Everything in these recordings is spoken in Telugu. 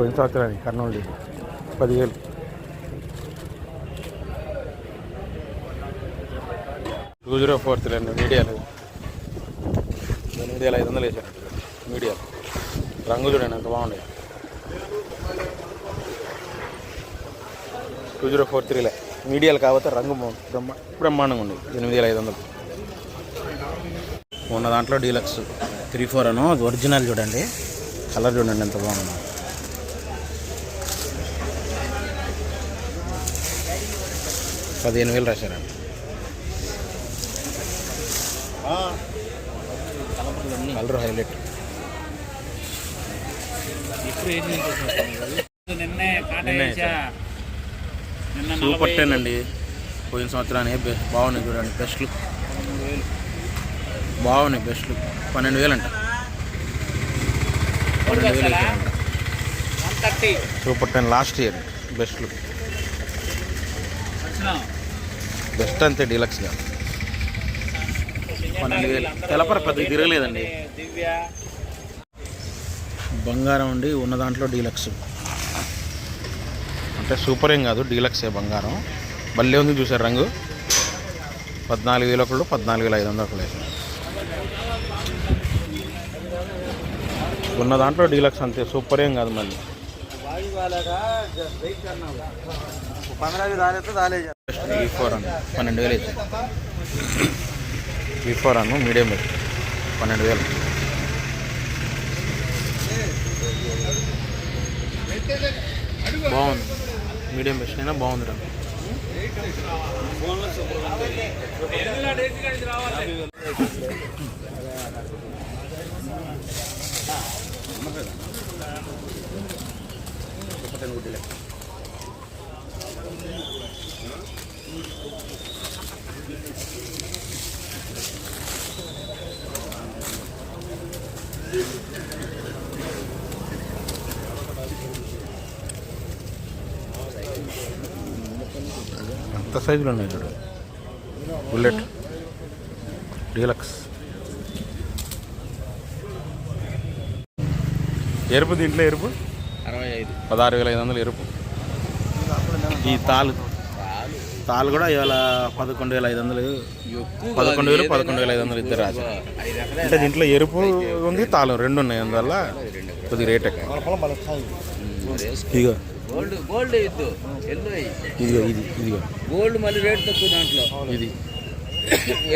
పోయిన సంవత్సరానికి కర్నూలు డీలర్ పదివేలు. టూ జీరో ఫోర్ త్రీ అండి మీడియాలు ఎనిమిది వేల ఐదు వందలు వేసాను మీడియాలు రంగు చూడండి ఎంత బాగుంది టూ జీరో ఫోర్ త్రీలే మీడియాలు కాకపోతే రంగు బ్రహ్మ బ్రహ్మాండంగా ఉంది. ఎనిమిది వేల ఐదు వందలు. ఉన్న దాంట్లో డీలక్స్ త్రీ ఫోర్ అను అది ఒరిజినల్ చూడండి. కలర్ చూడండి ఎంత బాగుంది. పదిహేను వేలు రాశారండి. Colour highlight. సూపర్ టెన్ అండి పోయిన సంవత్సరాన్ని బె- బాగున్నాయి చూడండి బెస్ట్ లుక్ బాగున్నాయి బెస్ట్ లుక్ పన్నెండు వేలు అంట పన్నెండు వేలు super ten last year best look. Best అంతే డీలక్స్గా. పన్నెండు వేలు తెలపర పెద్ద తిరగలేదండి. దివ్య. బంగారం అండి ఉన్న దాంట్లో డీలక్స్. అంటే సూపర్ ఏం కాదు డీలక్సే బంగారం. భలే ఉంది చూసారు రంగు. పద్నాలుగు వేలు ఒకళ్ళు పద్నాలుగు వేల ఐదు వందలు ఒకళ్ళు వేసారు. ఉన్న దాంట్లో డీలక్స్ అంతే సూపర్ ఏం కాదు మళ్ళీ ఈ ఫోర్ అన్న పన్నెండు వేలు వేసారు ఈ ఫోర్ అన్న మీడియం పన్నెండు వేలు. బాగుంది. మీడియం బెస్ట్ అయినా బాగుంది రంగు అంత సైజులు ఉన్నాయి చూడు? బుల్లెట్ డీలక్స్ ఎరుపు దీంట్లో ఎరుపు? పదహారు వేల ఐదు వందలు ఎరుపు. ఈ తాలు. తాలు కూడా ఇవాళ పదకొండు వేల ఐదు వందలు పదకొండు వేలు పదకొండు వేల ఐదు వందలు ఇద్దరు రాజు. అంటే దీంట్లో ఎరుపు ఉంది తాలు రెండు ఉన్నాయి అందువల్ల కొద్దిగా రేట్ ఎక్కువ. ఇదిగో. Gold gold ఇద్దు. ఎల్లో ఇదిగో ఇది ఇదిగో. గోల్డ్ మళ్ళీ రేట్ తక్కువ దాంట్లో. ఇది.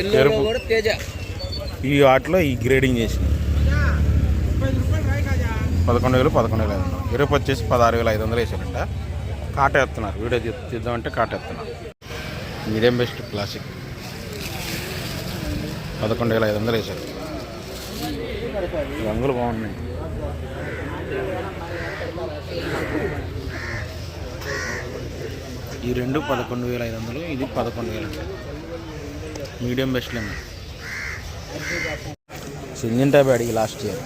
ఎల్లో. కూడా తేజ. ఈ వాటిలో ఈ గ్రేడింగ్ చేసి పదకొండు వేలు పదకొండు వేల ఐదు వందలు. ఎరుపు వచ్చేసి పదహారు వేల ఐదు వందలు వేసారంట. కాట ఎత్తున్నారు వీడియో తీద్దామంటే కాట ఎత్తున్నారు మీడియం బెస్ట్? క్లాసిక్ పదకొండు వేల ఐదు వందలు వేసారు. రంగులు బాగున్నాయి. ఈ రెండు పదకొండు వేల ఐదు వందలు ఇది పదకొండు వేలు మీడియం బెస్ట్లో సింగిల్ టైప్ అడిగి లాస్ట్ ఇయర్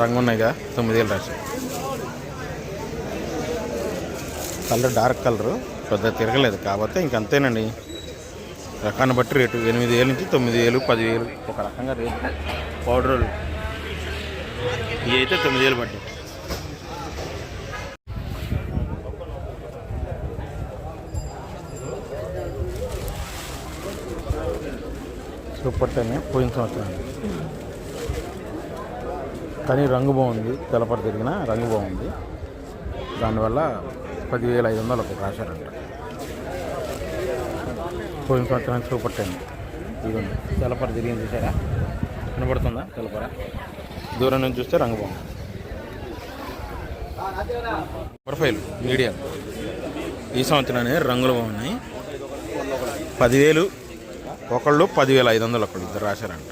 రంగు ఉన్నాయిగా తొమ్మిది వేలు రాశారు కలర్ డార్క్ కలరు పెద్ద తిరగలేదు. కాకపోతే ఇంకంతేనండి రకాన్ని బట్టి రేటు ఎనిమిది వేలు నుంచి తొమ్మిది వేలు పదివేలు ఒక రకంగా రేటు. పౌడర్లు. ఇవి అయితే తొమ్మిది వేలు పడ్డాయి సూపర్ టెన్ పోయిన సంవత్సరం కానీ రంగు బాగుంది తెల్లపడి తిరిగిన రంగు బాగుంది. దానివల్ల పదివేల ఐదు వందలు ఒక రాశారంట పోయిన సంవత్సరానికి సూపర్ టెన్. ఇదిగోండి తెల్లపర తిరిగింది చూసారా? కనబడుతుందా తెలపర దూరం నుంచి చూస్తే రంగు బాగుంది. ప్రొఫైల్ మీడియం ఈ సంవత్సరాన్ని రంగులు బాగున్నాయి. పదివేలు ఒకళ్ళు పదివేల ఐదు వందలు ఒకళ్ళు ఇద్దరు రాశారంట.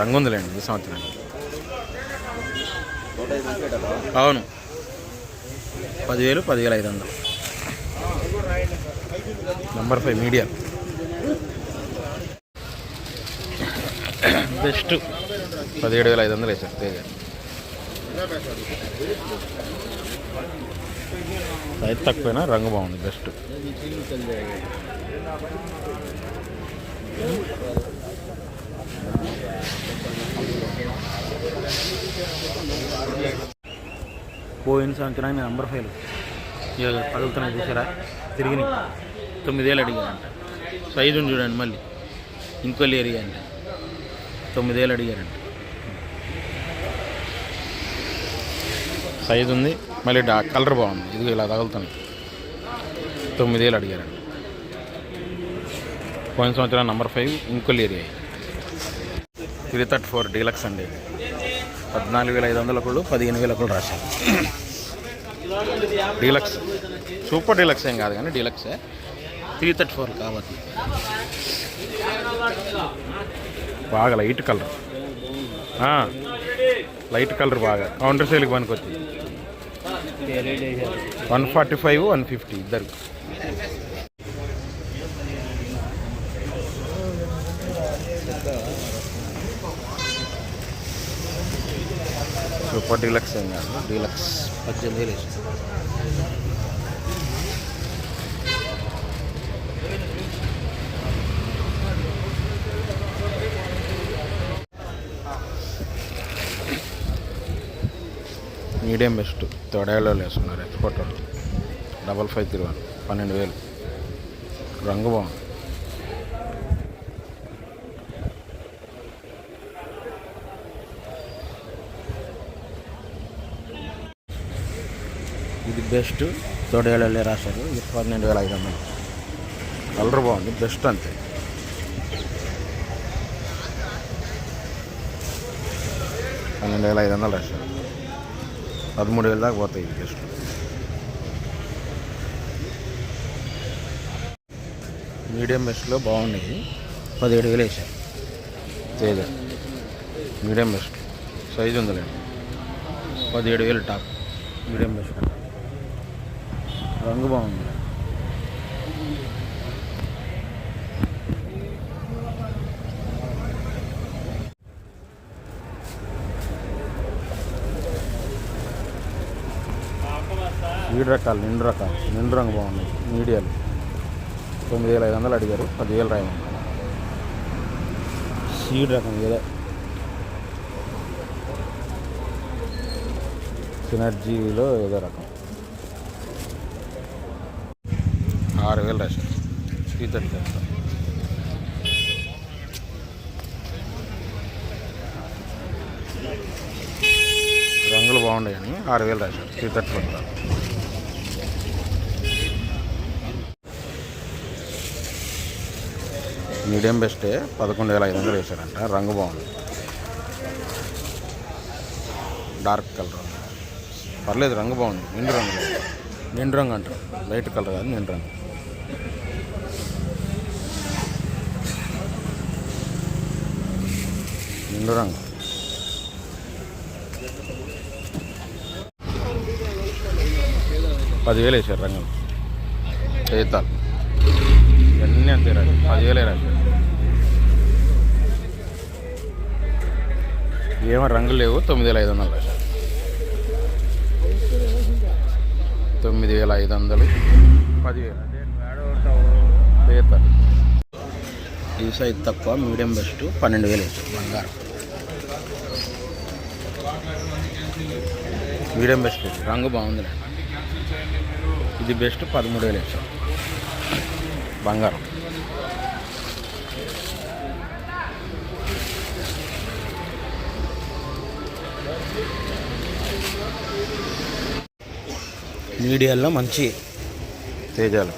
రంగు ఉందిలేండి ఈ సంవత్సరానికి. అవును. పదివేలు పదివేల ఐదు వందలు. నెంబర్ ఫైవ్ మీడియా బెస్ట్ పదిహేడు వేల ఐదు వందలు వేసారు తేజ. సైజ్ తక్కువైనా రంగు బాగుంది. బెస్ట్ పోయిన సంవత్సరానికి నెంబర్ ఫైవ్ ఇక పదులుతున్నాయి చూసారా? తిరిగి తొమ్మిదేళ్ళు అడిగారంట. ఐదు చూడండి మళ్ళీ. ఇంకో ఏరియా అంట తొమ్మిదేళ్ళు అడిగారంట. సైజు ఉంది మళ్ళీ డా కలర్ బాగుంది. ఇది ఇలా తగులుతుంది తొమ్మిదేళ్ళు అడిగారంట. పోయిన సంవత్సరం number five Inkollu area three thirty four deluxe అండి పద్నాలుగు వేల ఐదు వందల ఒకళ్ళు పదిహేను వేల ఒకళ్ళు రాశారు. డీలక్స్ సూపర్ డీలక్స్ ఏం కాదు కానీ డీలక్సే. త్రీ థర్టీ ఫోర్ కాబట్టి బాగా లైట్ కలర్. లైట్ కలర్ బాగా. కౌంటర్ సేల్కి పనికొచ్చింది. One forty five one fifty ఇద్దరు. సూపర్ డీలక్స్ ఏం కాదు. డీలక్స్ పద్దెనిమిది వేలు వేసి మీడియం బెస్ట్. తొడేలో వేస్తున్నారు export double five three one పన్నెండు వేలు. రంగు బాగుంది ఇది బెస్ట్ తొడేళ్ళే రాశారు. ఇది పన్నెండు వేల ఐదు వందలు. కలర్ బాగుంది బెస్ట్ అంతే. పన్నెండు వేల ఐదు వందలు రాశారు. పదమూడు వేల దాకా పోతాయి ఇది బెస్ట్ మీడియం బెస్ట్లో బాగున్నాయి. పదిహేడు వేలు వేసారు తేజ మీడియం బెస్ట్. సైజు ఉందిలేండి పదిహేడు వేలు టాప్. Medium best. రంగు బాగుంది. వీడి రకాలు నిండు రకాలు. నిండు రంగు బాగుంది. మీడియాలు. తొమ్మిది వేల ఐదు వందలు అడిగారు. పదివేలు రాయమన్నారు. సీడ్ రకం ఏదో. సినర్జీలో ఏదో రకం. ఆరు వేలు రాశారు. త్రీ థర్టీ ఫైవ్ రంగులు బాగున్నాయని ఆరు వేలు రాశారు. త్రీ థర్టీ ఫైవ్ మీడియం బెస్టే పదకొండు వేల ఐదు వందలు వేశారంట. రంగు బాగుంది. డార్క్ కలర్ పర్లేదు రంగు బాగుంది. నిండు రంగు. నిండు రంగు అంటారు. లైట్ కలర్ కాదు నిండు రంగు. రెండు రంగు పదివేలు వేసారు రంగులు చేతాలు ఇవన్నీ అంతే రంగు. పదివేలే రంగు. ఏమో రంగులు లేవు. తొమ్మిది వేల ఐదు వందలు. రాశారు తొమ్మిది వేల ఐదు వందలు. పదివేలు. చేతాలు ఈ సైజ్ తక్కువ మీడియం బెస్ట్ పన్నెండు వేలు వేసారు. బంగారం. మీడియం బెస్ట్ రంగు బాగుంది ఇది బెస్ట్ పదమూడు వేలు వేసారు బంగారం. మీడియాలో మంచి తేజాలు.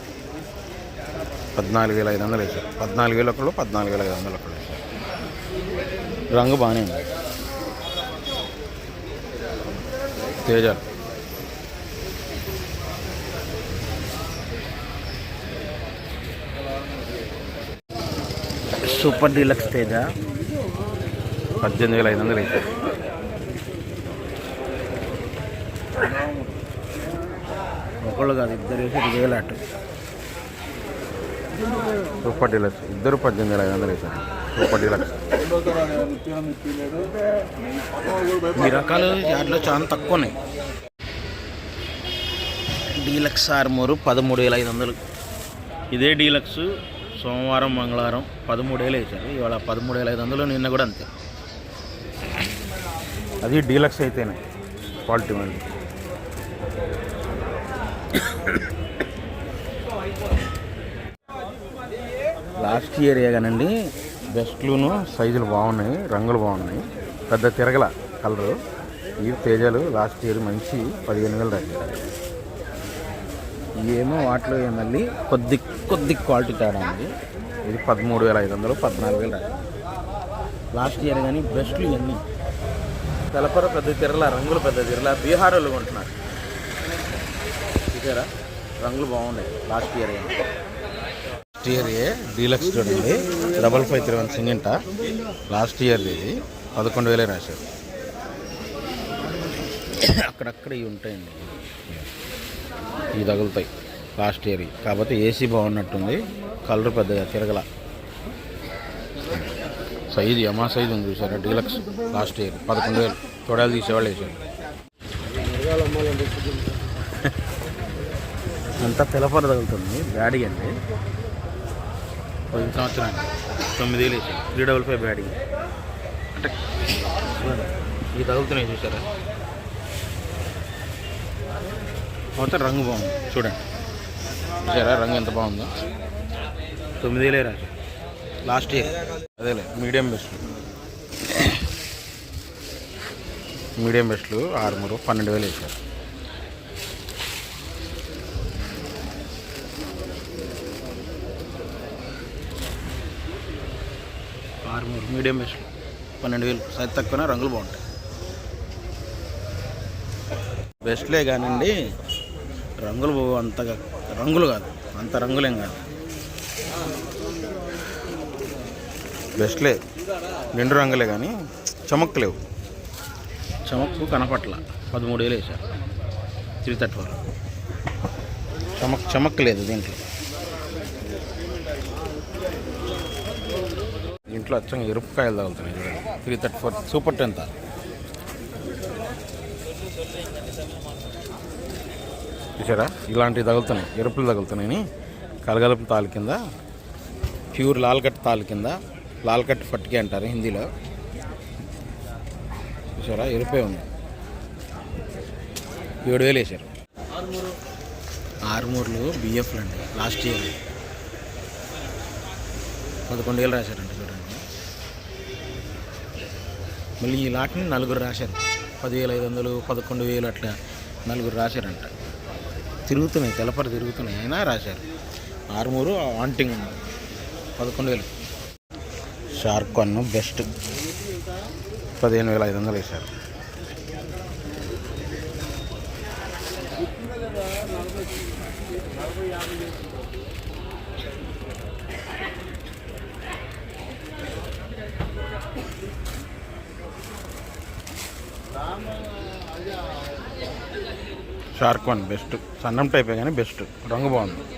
పద్నాలుగు వేల ఐదు వందలు వేసారు పద్నాలుగు వేల ఒకళ్ళు పద్నాలుగు వేల ఐదు వందలు ఒకళ్ళు వేసారు రంగు బాగానే ఉంది. తేజాలు సూపర్ డీలక్స్ తేజ. పద్దెనిమిది వేల ఐదు వందలు వేసారు ఒకళ్ళు కాదు ఇద్దరు వేసి వేలు అటు. Super deluxe. ఇద్దరు పద్దెనిమిది వేల ఐదు వందలు వేసారు డీలక్స్ ఈ రకాలు యాడ్లో చాలా తక్కువ ఉన్నాయి. డీలక్స్ ఆర్మూరు పదమూడు వేల ఐదు వందలు. ఇదే డీలక్స్ సోమవారం మంగళవారం పదమూడు వేలు వేసారు ఇవాళ పదమూడు వేల ఐదు వందలు నిన్న కూడా అంతే. అది డీలక్స్ అయితేనే క్వాలిటీ మళ్ళీ లాస్ట్ ఇయర్ కానండి బెస్ట్లును సైజులు బాగున్నాయి రంగులు బాగున్నాయి. పెద్ద తిరగల కలరు ఈ తేజాలు లాస్ట్ ఇయర్ మంచి పదిహేను వేలు రాశారు ఏమో వాటిలో మళ్ళీ కొద్ది కొద్ది క్వాలిటీ తేడా ఉంది. ఇది పదమూడు వేల ఐదు వందలు పద్నాలుగు వేలు లాస్ట్ ఇయర్ కానీ బెస్ట్లు ఇవన్నీ. తెలపర పెద్ద తిరల రంగులు పెద్ద తిరల బీహార్ వాళ్ళు కొంటున్నారు. చూసారా? రంగులు బాగున్నాయి లాస్ట్ ఇయర్ కానీ లాస్ట్ ఇయర్ డీలక్స్ చూడండి. డబల్ ఫైవ్ త్రీ వన్ సింగింట. లాస్ట్ ఇయర్ ఇది. పదకొండు వేలే రాశారు. అక్కడక్కడ ఇవి ఉంటాయండి. ఇవి తగులుతాయి. లాస్ట్ ఇయర్ కాకపోతే ఏసీ బాగున్నట్టుంది. కలర్ పెద్దగా తిరగల. సైజు యమా సైజు ఉంది చూసారా? Deluxe last year. పదకొండు వేలు. తొడాలు తీసేవాళ్ళు వేసారు అంతా తెలపర తగులుతుంది. బ్యాడీ అండి. పోయిన సంవత్సరం తొమ్మిది వేలు త్రీ డబల్ ఫైవ్ బ్యాడీ అంటే ఇవి తగులుతున్నాయి చూసారా? మొత్తం రంగు బాగుంది. చూడండి. చూసారా? రంగు ఎంత బాగుందో? తొమ్మిది వేలే రాజు. లాస్ట్ ఇయర్ అదేలే. Medium best. మీడియం బెస్ట్లు ఆరుమూరు పన్నెండు వేలు వేసారు. ఆరుమూరు మీడియం బెస్ట్లు పన్నెండు వేలు. సైజ్ తక్కువనే రంగులు బాగుంటాయి. బెస్ట్లే కానివ్వండి రంగులు అంతగా రంగులు కాదు. అంత రంగులేం కాదు. బెస్ట్లే. నిండు రంగులే కానీ చమక్ లేవు చమక్కు కనపట్ల. పదమూడు వేలు వేసారు త్రీ థర్టీ ఫోర్ చమక్ చమక్ లేదు దీంట్లో. దీంట్లో అచ్చంగా ఎరుపు కాయలు తగులుతున్నాయి చూడండి. Three thirty four super tenth చూసారా? ఇలాంటివి తగులుతున్నాయి. ఎరుపులు తగులుతున్నాయని కలగలుపు తాలు కింద ప్యూర్ లాల్కట్ తాలు కింద లాల్కట్ ఫట్కి అంటారు హిందీలో. చూసారా? ఎరుపే ఉంది. ఏడు వేలు వేశారు ఆరుమూరులు బిఎఫ్లు అండి. Last year. పదకొండు వేలు రాశారండి. మళ్ళీ ఈ లాట్ని నలుగురు రాశారు. పదివేల ఐదు వందలు పదకొండు వేలు అట్లా నలుగురు రాశారంట. తిరుగుతున్నాయి తెలపర తిరుగుతున్నాయి. అయినా రాశారు. ఆరుమూరు వాంటింగ్ పదకొండు వేలు. Shark one best. పదిహేను వేల ఐదు వందలు వేశారు. Shark one best. సన్నం టైపే కానీ బెస్ట్. రంగు బాగుంది.